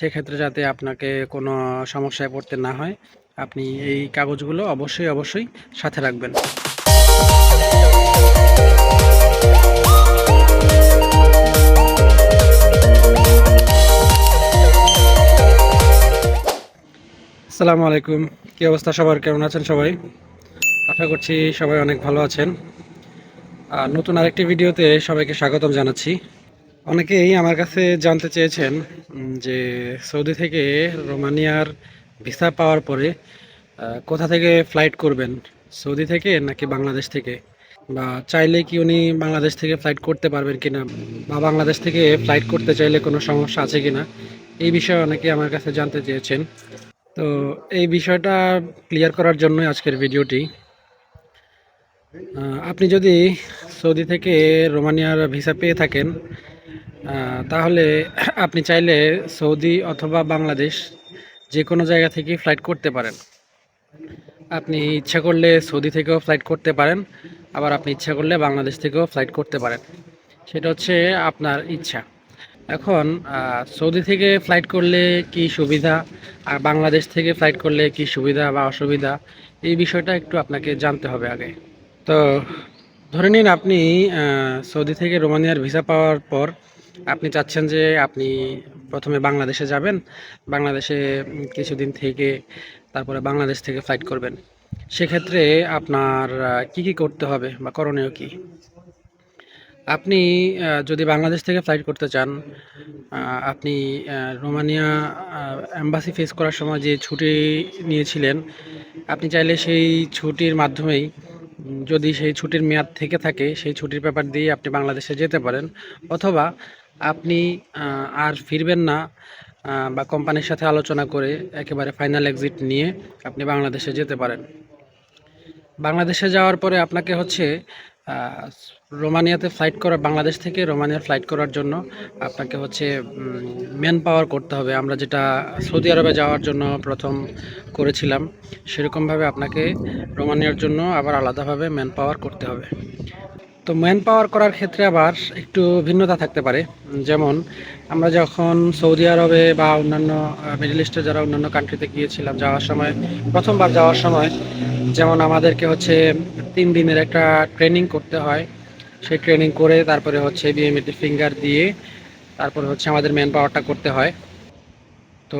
সেক্ষেত্রে যাতে আপনাকে কোনো সমস্যায় পড়তে না হয়, আপনি এই কাগজগুলো অবশ্যই অবশ্যই সাথে রাখবেন। আসসালামু আলাইকুম। কী অবস্থা সবার? কেমন আছেন সবাই? আশা করছি সবাই অনেক ভালো আছেন। আর নতুন আরেকটি ভিডিওতে সবাইকে স্বাগতম জানাচ্ছি। অনেকেই আমার কাছে জানতে চেয়েছেন যে সৌদি থেকে রোমানিয়ার ভিসা পাওয়ার পরে কোথা থেকে ফ্লাইট করবেন? সৌদি থেকে নাকি বাংলাদেশ থেকে? বা চাইলে কি উনি বাংলাদেশ থেকে ফ্লাইট করতে পারবেন কিনা? বা বাংলাদেশ থেকে ফ্লাইট করতে চাইলে কোনো সমস্যা আছে কিনা? এই বিষয়ে অনেকে আমার কাছে জানতে চেয়েছেন। তো এই বিষয়টা ক্লিয়ার করার জন্যই আজকের ভিডিওটি। আপনি যদি সৌদি থেকে রোমানিয়ার ভিসা পেয়ে থাকেন তাহলে আপনি চাইলে সৌদি অথবা বাংলাদেশ যে কোনো জায়গা থেকে ফ্লাইট করতে পারেন। আপনি ইচ্ছা করলে সৌদি থেকেও ফ্লাইট করতে পারেন, আবার আপনি ইচ্ছা করলে বাংলাদেশ থেকেও ফ্লাইট করতে পারেন। সেটা হচ্ছে আপনার ইচ্ছা। এখন সৌদি থেকে ফ্লাইট করলে কি সুবিধা, আর বাংলাদেশ থেকে ফ্লাইট করলে কি সুবিধা বা অসুবিধা, এই বিষয়টা একটু আপনাকে জানতে হবে আগে। তো ধরে নিন আপনি সৌদি থেকে রোমানিয়ার ভিসা পাওয়ার পর আপনি চাচ্ছেন যে আপনি প্রথমে বাংলাদেশে যাবেন, বাংলাদেশে কিছুদিন থেকে তারপরে বাংলাদেশ থেকে ফ্লাইট করবেন। সেক্ষেত্রে আপনার কি কি করতে হবে বা করণীয় কি? আপনি যদি বাংলাদেশ থেকে ফ্লাইট করতে চান আপনি রোমানিয়া অ্যাম্বাসি ফেস করার সময় যে ছুটি নিয়েছিলেন, আপনি চাইলে সেই ছুটির মাধ্যমেই যদি সেই ছুটির মেয়াদ থেকে থাকে, সেই ছুটির পেপার দিয়ে আপনি বাংলাদেশে যেতে পারেন। অথবা আপনি আর ফিরবেন না বা কোম্পানির সাথে আলোচনা করে একেবারে ফাইনাল এক্সিট নিয়ে আপনি বাংলাদেশে যেতে পারেন। বাংলাদেশে যাওয়ার পরে আপনাকে হচ্ছে রোমানিয়াতে ফ্লাইট করা, বাংলাদেশ থেকে রোমানিয়ার ফ্লাইট করার জন্য আপনাকে হচ্ছে ম্যান পাওয়ার করতে হবে। আমরা যেটা সৌদি আরবে যাওয়ার জন্য প্রথম করেছিলাম, সেরকমভাবে আপনাকে রোমানিয়ার জন্য আবার আলাদাভাবে ম্যান পাওয়ার করতে হবে। তো ম্যান পাওয়ার করার ক্ষেত্রে আবার একটু ভিন্নতা থাকতে পারে। যেমন, আমরা যখন সৌদি আরবে বা অন্যান্য মিডল ইস্টে যারা অন্যান্য কান্ট্রিতে গিয়েছিলাম যাওয়ার সময়, প্রথমবার যাওয়ার সময়, যেমন আমাদেরকে হচ্ছে তিন দিনের একটা ট্রেনিং করতে হয়। সেই ট্রেনিং করে তারপরে হচ্ছে বিএমএটি ফিঙ্গার দিয়ে তারপরে হচ্ছে আমাদের ম্যান পাওয়ারটা করতে হয়। তো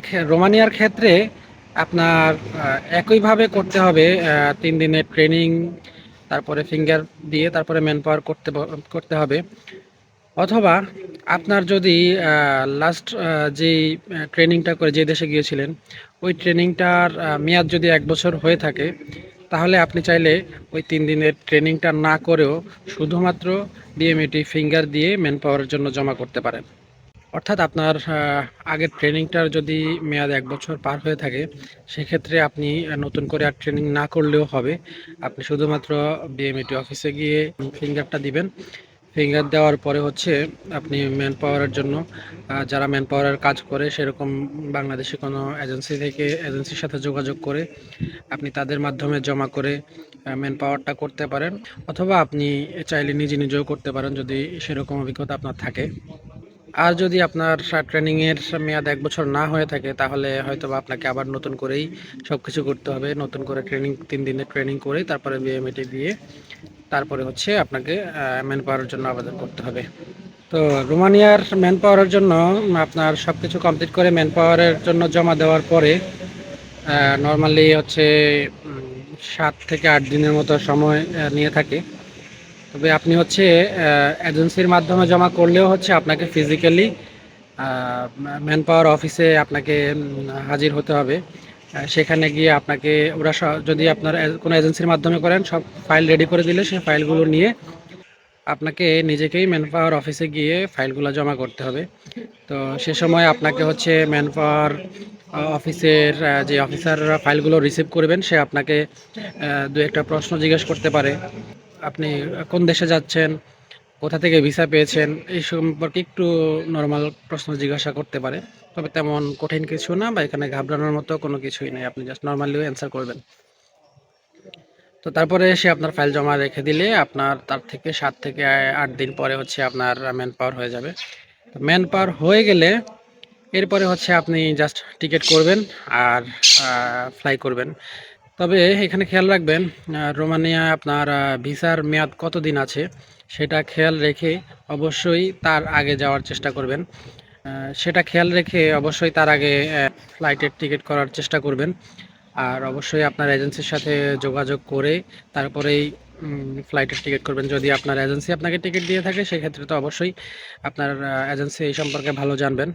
ক্ষে- রোমানিয়ার ক্ষেত্রে আপনার একইভাবে করতে হবে তিন দিনের ট্রেনিং তারপরে ফিঙ্গার দিয়ে তারপরে ম্যান পাওয়ার করতে করতে হবে। অথবা আপনার যদি লাস্ট যেই ট্রেনিংটা করে যে দেশে গিয়েছিলেন, ওই ট্রেনিংটার মেয়াদ যদি এক বছর হয়ে থাকে, তাহলে আপনি চাইলে ওই তিন দিনের ট্রেনিংটা না করেও শুধুমাত্র বিএমএটি ফিঙ্গার দিয়ে ম্যান পাওয়ারের জন্য জমা করতে পারেন। অর্থাৎ আপনার আগের ট্রেনিংটার যদি মেয়াদ এক বছর পার হয়ে থাকে, সেক্ষেত্রে আপনি নতুন করে আর ট্রেনিং না করলেও হবে। আপনি শুধুমাত্র বিএমএটি অফিসে গিয়ে ফিঙ্গারটা দিবেন। ফিঙ্গার দেওয়ার পরে হচ্ছে আপনি ম্যান পাওয়ারের জন্য যারা ম্যান পাওয়ারের কাজ করে, সেরকম বাংলাদেশে কোনো এজেন্সি থেকে এজেন্সির সাথে যোগাযোগ করে আপনি তাদের মাধ্যমে জমা করে ম্যান পাওয়ারটা করতে পারেন। অথবা আপনি চাইলে নিজে নিজেও করতে পারেন যদি সেরকম অভিজ্ঞতা আপনার থাকে। আর যদি আপনার ট্রেনিংয়ের মেয়াদ এক বছর না হয়ে থাকে, তাহলে হয়তো আপনাকে আবার নতুন করেই সব কিছু করতে হবে। নতুন করে ট্রেনিং, তিন দিনের ট্রেনিং করে তারপরে বিএমএটি দিয়ে তারপরে হচ্ছে আপনাকে ম্যান পাওয়ারের জন্য আবেদন করতে হবে। তো রোমানিয়ার ম্যান পাওয়ারের জন্য আপনার সব কিছু কমপ্লিট করে ম্যান পাওয়ারের জন্য জমা দেওয়ার পরে নর্মালি হচ্ছে সাত থেকে আট দিনের মতো সময় নিয়ে থাকে। তবে আপনি হচ্ছে এজেন্সির মাধ্যমে জমা করলেও হচ্ছে আপনাকে ফিজিক্যালি ম্যান পাওয়ার অফিসে আপনাকে হাজির হতে হবে। সেখানে গিয়ে আপনাকে, ওরা যদি আপনার কোনো এজেন্সির মাধ্যমে করেন, সব ফাইল রেডি করে দিলে সেই ফাইলগুলো নিয়ে আপনাকে নিজেকেই ম্যান পাওয়ার অফিসে গিয়ে ফাইলগুলো জমা করতে হবে। তো সে সময় আপনাকে হচ্ছে ম্যান পাওয়ার অফিসের যে অফিসাররা ফাইলগুলো রিসিভ করবেন, সে আপনাকে দু একটা প্রশ্ন জিজ্ঞেস করতে পারে। আপনি কোন দেশে যাচ্ছেন, কোথা থেকে ভিসা পেয়েছেন, এই সম্পর্কে একটু নর্মাল প্রশ্ন জিজ্ঞাসা করতে পারে। তবে তেমন কঠিন কিছু না বা এখানে ঘাবড়ানোর মতো কোনো কিছুই নেই। আপনি জাস্ট নর্মালি অ্যান্সার করবেন। তো তারপরে সে আপনার ফাইল জমা রেখে দিলে আপনার তার থেকে সাত থেকে আট দিন পরে হচ্ছে আপনার ম্যান পাওয়ার হয়ে যাবে। ম্যান পাওয়ার হয়ে গেলে এরপরে হচ্ছে আপনি জাস্ট টিকিট করবেন আর ফ্লাই করবেন। তবে এখানে খেয়াল রাখবেন রোমানিয়া আপনার ভিসার মেয়াদ কতদিন আছে সেটা খেয়াল রেখে অবশ্যই তার আগে যাওয়ার চেষ্টা করবেন। সেটা খেয়াল রেখে অবশ্যই তার আগে ফ্লাইটের টিকিট করার চেষ্টা করবেন। আর অবশ্যই আপনার এজেন্সির সাথে যোগাযোগ করে তারপরেই ফ্লাইটের টিকিট করবেন। যদি আপনার এজেন্সি আপনাকে টিকিট দিয়ে থাকে, সেক্ষেত্রে তো অবশ্যই আপনার এজেন্সি এই সম্পর্কে ভালো জানবেন।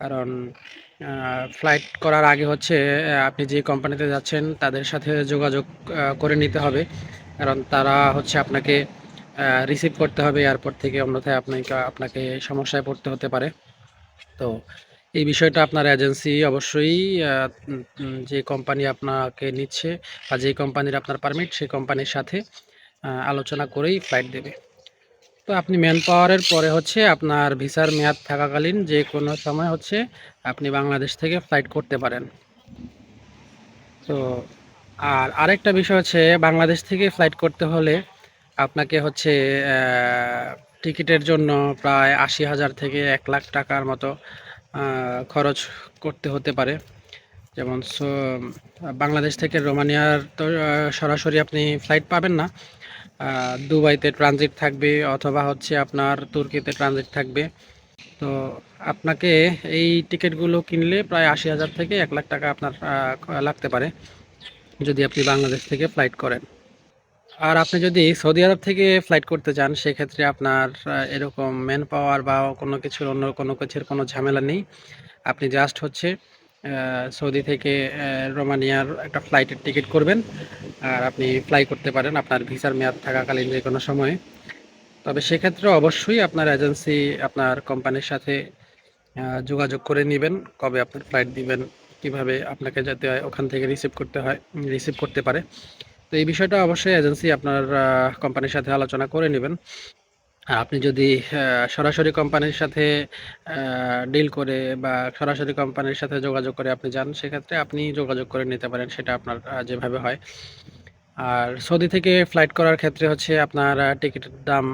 কারণ ফ্লাইট করার আগে হচ্ছে আপনি যে কোম্পানিতে যাচ্ছেন, তাদের সাথে যোগাযোগ করে নিতে হবে। কারণ তারা হচ্ছে আপনাকে রিসিভ করতে হবে এয়ারপোর্ট থেকে, অন্যথায় আপনাকে আপনাকে সমস্যায় পড়তে হতে পারে। তো এই বিষয়টা আপনার এজেন্সি অবশ্যই যে কোম্পানি আপনাকে নিচ্ছে বা যে কোম্পানির আপনার পারমিট সেই কোম্পানির সাথে আলোচনা করেই ফ্লাইট দেবে। তো আপনি ম্যান পাওয়ারের পরে হচ্ছে আপনার ভিসার মেয়াদ থাকাকালীন যে কোনো সময় হচ্ছে আপনি বাংলাদেশ থেকে ফ্লাইট করতে পারেন। তো আর আরেকটা বিষয় হচ্ছে বাংলাদেশ থেকে ফ্লাইট করতে হলে আপনাকে হচ্ছে টিকিটের জন্য প্রায় আশি হাজার থেকে এক লাখ টাকার মতো খরচ করতে হতে পারে। যেমন বাংলাদেশ থেকে রোমানিয়ার তো সরাসরি আপনি ফ্লাইট পাবেন না। দুবাইতে ট্রানজিট থাকবে অথবা হচ্ছে আপনার তুর্কিতে ট্রানজিট থাকবে। তো আপনাকে এই টিকিটগুলো কিনলে প্রায় আশি হাজার থেকে এক লাখ টাকা আপনার লাগতে পারে যদি আপনি বাংলাদেশ থেকে ফ্লাইট করেন। আর আপনি যদি সৌদি আরব থেকে ফ্লাইট করতে চান, সেক্ষেত্রে আপনার এরকম ম্যান পাওয়ার বা কোনো কিছুর অন্য কোনো কিছুর কোনো ঝামেলা নেই। আপনি জাস্ট হচ্ছে সৌদি থেকে রোমানিয়ার একটা ফ্লাইটের টিকিট করবেন। আর আপনি ফ্লাই করতে পারেন, আপনার ভিসার মেয়াদ থাকাকালীন যে কোনো সময়ে। তবে সেক্ষেত্রে অবশ্যই আপনার এজেন্সি আপনার কোম্পানির সাথে যোগাযোগ করে নেবেন, কবে আপনার ফ্লাইট দিবেন, কীভাবে আপনাকে যাতে ওখান থেকে রিসিভ করতে হয় রিসিভ করতে পারে। তো এই বিষয়টা অবশ্যই এজেন্সি আপনার কোম্পানির সাথে আলোচনা করে নেবেন। আপনি যদি সরাসরি কোম্পানির সাথে ডিল করে বা সরাসরি কোম্পানির সাথে যোগাযোগ করে আপনি যান, সেক্ষেত্রে আপনি যোগাযোগ করে নিতে পারেন, সেটা আপনার যেভাবে হয়। আর সৌদি থেকে ফ্লাইট করার ক্ষেত্রে হচ্ছে আপনার টিকিটের দাম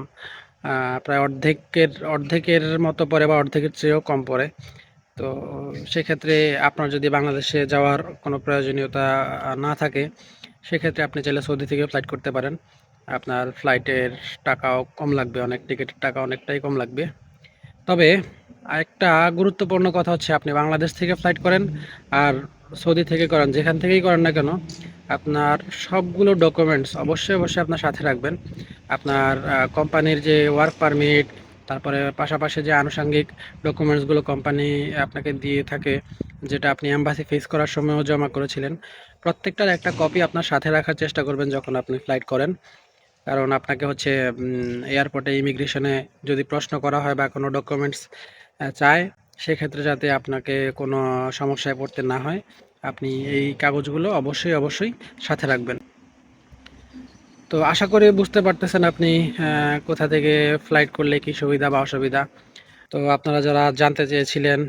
প্রায় অর্ধেকের অর্ধেকের মতো পড়ে বা অর্ধেকের চেয়েও কম পড়ে। তো সেক্ষেত্রে আপনার যদি বাংলাদেশে যাওয়ার কোনো প্রয়োজনীয়তা না থাকে, সেক্ষেত্রে আপনি চাইলে সৌদি থেকে ফ্লাইট করতে পারেন। আপনার ফ্লাইটের টাকাও কম লাগবে, অনেক টিকিটের টাকা অনেকটাই কম লাগবে। তবে আরেকটা গুরুত্বপূর্ণ কথা হচ্ছে, আপনি বাংলাদেশ থেকে ফ্লাইট করেন আর সৌদি থেকে করেন, যেখান থেকেই করেন না কেন, আপনার সবগুলো ডকুমেন্টস অবশ্যই অবশ্যই আপনার সাথে রাখবেন। আপনার কোম্পানির যে ওয়ার্ক পারমিট তারপরে পাশাপাশি যে আনুষঙ্গিক ডকুমেন্টসগুলো কোম্পানি আপনাকে দিয়ে থাকে, যেটা আপনি অ্যাম্বাসি ফেস করার সময়ও জমা করেছিলেন, প্রত্যেকটার একটা কপি আপনার সাথে রাখার চেষ্টা করবেন যখন আপনি ফ্লাইট করেন। কারণ আপনাকে হচ্ছে এয়ারপোর্টে ইমিগ্রেশনে যদি প্রশ্ন করা হয় বা কোনো ডকুমেন্টস চায়, সেক্ষেত্রে যাতে আপনাকে কোনো সমস্যায় পড়তে না হয়, আপনি এই কাগজগুলো অবশ্যই অবশ্যই সাথে রাখবেন। তো আশা করি বুঝতে পারতেছেন আপনি কোথা থেকে ফ্লাইট করলে কি সুবিধা বা অসুবিধা। তো আপনারা যারা জানতে চেয়েছিলেন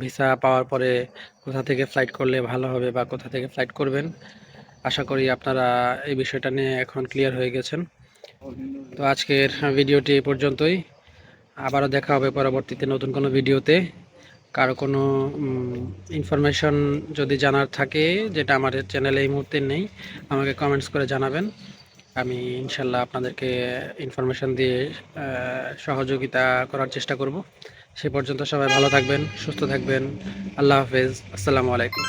ভিসা পাওয়ার পরে কোথা থেকে ফ্লাইট করলে ভালো হবে বা কোথা থেকে ফ্লাইট করবেন আশা করি আপনারা এই বিষয়টা নিয়ে এখন ক্লিয়ার হয়ে গেছেন। তো আজকের ভিডিওটি এই পর্যন্তই। আবারও দেখা হবে পরবর্তীতে নতুন কোনো ভিডিওতে। কারও কোনো ইনফরমেশন যদি জানার থাকে, যেটা আমাদের চ্যানেলে এই মুহূর্তে নেই, আমাকে কমেন্টস করে জানাবেন। আমি ইনশাল্লাহ আপনাদেরকে ইনফরমেশন দিয়ে সহযোগিতা করার চেষ্টা করব। সে পর্যন্ত সবাই ভালো থাকবেন, সুস্থ থাকবেন। আল্লাহ হাফেজ। আসসালামু আলাইকুম।